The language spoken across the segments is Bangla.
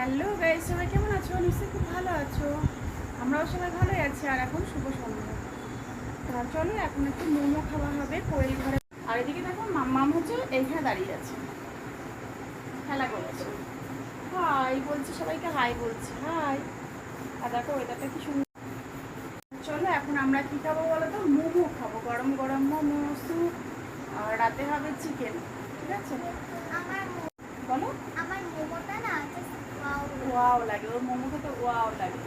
হ্যালো গাইস, সবাই কেমন আছো? নিশ্চয়ই খুব ভালো আছো। আমরাও সবাই ভালোই আছি, আর এখন শুভ সন্ধ্যা। তা চলো, এখন একটু মোমো খাওয়া হবে কোয়েল ঘরে। আর এদিকে দেখো মাম্মাম হচ্ছে এইখানে দাঁড়িয়ে আছে। খেলা করেছে। হাই, বলছি সবাইকে হাই বলছি, হাই। আর দেখো, ওয়েদারটা কি সুন্দর। চলো, এখন আমরা কি খাব বলো তো? মোমো খাব, গরম গরম মোমো, স্যুপ, আর রাতে হবে চিকেন, ঠিক আছে আমার মো- বলো আমার মোমোটা না just wow ওয়াও লাগে ওর মোমো খেতে ওয়াও লাগে।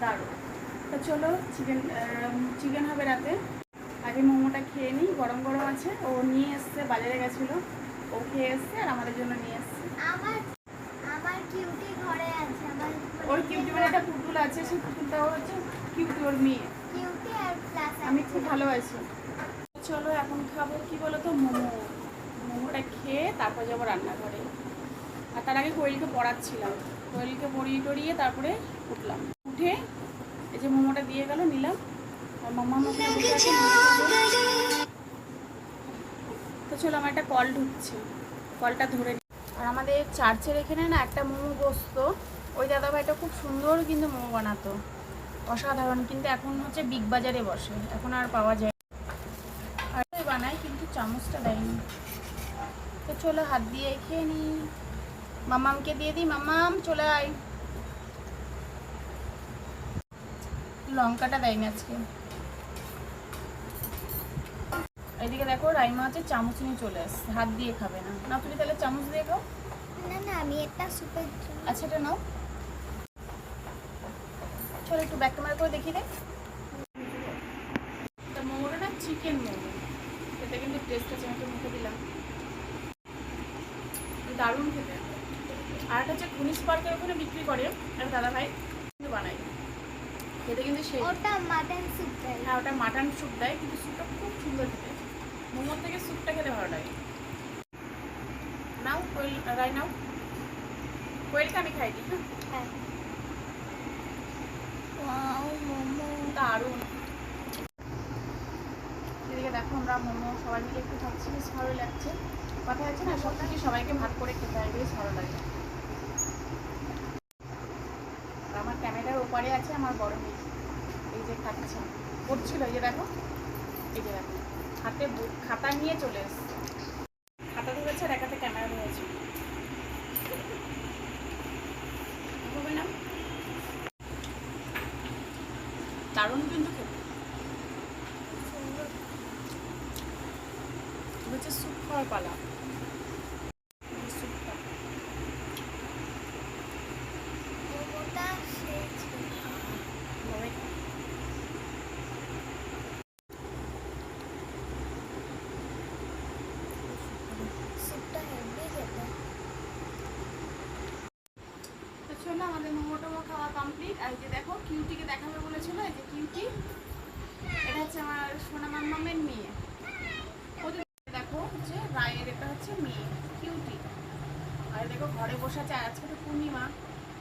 দারুণ। তো চলো চিকেন চিকেন হবে রাতে। আগে মোমোটা খেয়ে নিই গরম গরম আছে। ও নিয়ে এসছে বাজারে গেছিল। ও খেয়ে এসছে আর আমাদের জন্য নিয়ে এসছে। আমার আমার কিউটি ঘরে আছে আমার ওর কিউটি বলে একটা পুতুল আছে সেই পুতুলটা হচ্ছে কিউটি ওর মেয়ে। কিউটি আর প্লাস আমি খুব ভালোবাসি। চলো এখন খাব কি বলো তো মোমো। মোমোটা খেয়ে তারপর যাব রান্নাঘরে। আর তার আগে কোয়েলকে পড়াচ্ছিলাম। কোয়েলকে পড়িয়ে টড়িয়ে তারপরে উঠলাম উঠে এই যে মোমোটা দিয়ে গেল নিলাম আর মাম্মা মুখে তো চলো আমার একটা কল ঢুকছে কলটা ধরে নিই। আর আমাদের চার্চের এখানে না একটা মোমো বসতো ওই দাদাভাইটা খুব সুন্দর কিন্তু মোমো বানাতো অসাধারণ কিন্তু এখন হচ্ছে বিগ বাজারে বসে এখন আর পাওয়া যায়। আর বানায় কিন্তু চামচটা দেয়নি তো চলো হাত দিয়ে খেয়ে নি মামামকে দিয়ে দিই। মামাম চলে আয়। লঙ্কাটা দেয়নি আজকে। এদিকে দেখো রাইমা হচ্ছে চামচ নিয়ে চলে আসছে। হাত দিয়ে খাবে না। না তুমি তাহলে চামচ দিয়ে খাও। না না আমি একটা সুপের আচ্ছা এটা নাও। চলো একটু ব্যাক ক্যামেরা করে দেখিয়ে দে। তা মোমোটা না চিকেন মোমো। এটা কিন্তু টেস্ট আছে আমি তো মুখে দিলাম। দারুণ খেতে। আর একটা হচ্ছে খুনিস পার্কের ওখানে বিক্রি করে একটা দাদা ভাই কিন্তু বানাই খেতে কিন্তু সেই। ওটা মাটন স্যুপ দেয়। হ্যাঁ ওটা মাটন স্যুপ দেয় কিন্তু স্যুপটা খুব সুন্দর খেতে। মোমোর থেকে স্যুপটা খেতে ভালো লাগে। নাও কোয়েল রাই নাও। কোয়েলকে আমি খাই দিই হ্যাঁ। হ্যাঁ। ওয়াও মোমো। দারুণ। এদিকে দেখো আমরা মোমো সবাই মিলে একটু খাচ্ছি বেশ ভালো লাগছে। কথা আছে না সব কিছু সবাইকে ভাগ করে খেতে হয় বেশ ভালো লাগে আর আমার ক্যামেরার ওপারে আছে আমার বড় মেয়ে। এই যে খাচ্ছে। পড়ছিল, এই যে দেখো। এই যে দেখো। হাতে খাতা নিয়ে চলে এসছে। খাতা ধরেছে আর এক হাতে ক্যামেরা ধরেছে। দারুণ কিন্তু খেতে। হচ্ছে স্যুপ খাওয়ার পালা এই স্যুপটা মোমোটা সেই ছিল। ভালোই খাও। স্যুপটা হেভি খেতে তো চলো আমাদের মোমো টোমো খাওয়া কমপ্লিট আর এই যে দেখো কিউটিকে দেখাবে বলেছিল এই যে কিউটি। এটা হচ্ছে আমার সোনা মাম্মামের মেয়ে। দেখো হচ্ছে রায়ের এটা হচ্ছে মেয়ে কিউটি। আর দেখো ঘরে বসে আছে আজকে তো পূর্ণিমা।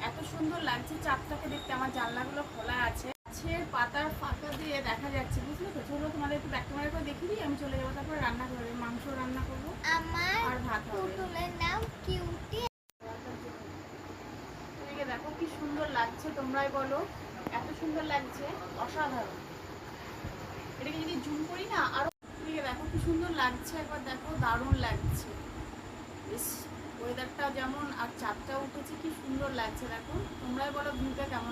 এত সুন্দর লাগছে চাঁদটাকে দেখতে আমার জানলাগুলো খোলা আছে। গাছের পাতার ফাঁকা দিয়ে দেখা যাচ্ছে বুঝলে তো? চলো তোমাদের একটু ব্যাক ক্যামেরা করে দেখিয়ে দিই আমি চলে যাব তারপরে রান্না করবে মাংস রান্না করব। আর ভাত হবে। নাম কিউটি এদিকে দেখো কি সুন্দর লাগছে তোমরাই বলো। এত সুন্দর লাগছে, অসাধারণ। এটাকে যদি জুম করি না, আরও এদিকে দেখো কি সুন্দর লাগছে, একবার দেখো, দারুণ লাগছে। বেশ ওয়েদারটা যেমন, আর চাঁদটা উঠেছে, কি সুন্দর লাগছে, দেখো। তোমরাই বলো ভিউটা কেমন?